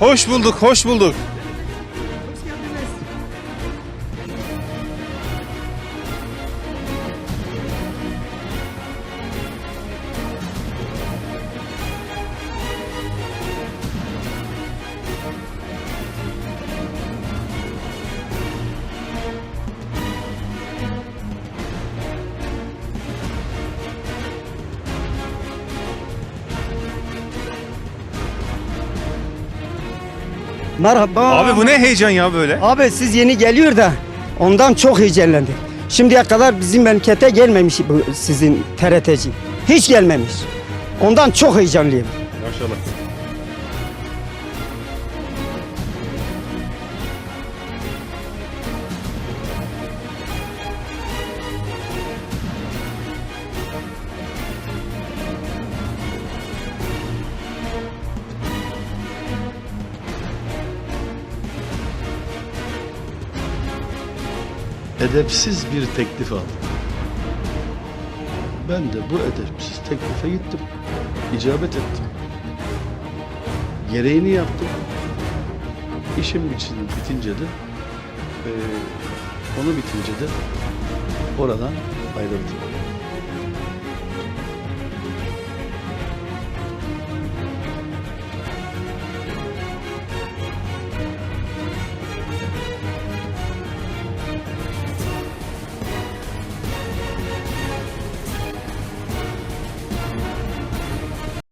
Hoş bulduk, hoş bulduk. Merhaba. Abi bu ne heyecan ya böyle? Abi siz yeni geliyor da ondan çok heyecanlandık. Şimdiye kadar bizim memlekete gelmemiş bu sizin TRT'ci. Hiç gelmemiş. Ondan çok heyecanlıyım. Maşallah. Edepsiz bir teklif aldım. Ben de bu edepsiz teklife gittim. İcabet ettim. Gereğini yaptım. İşim için bitince de eee, onu bitince de oradan ayrıldım.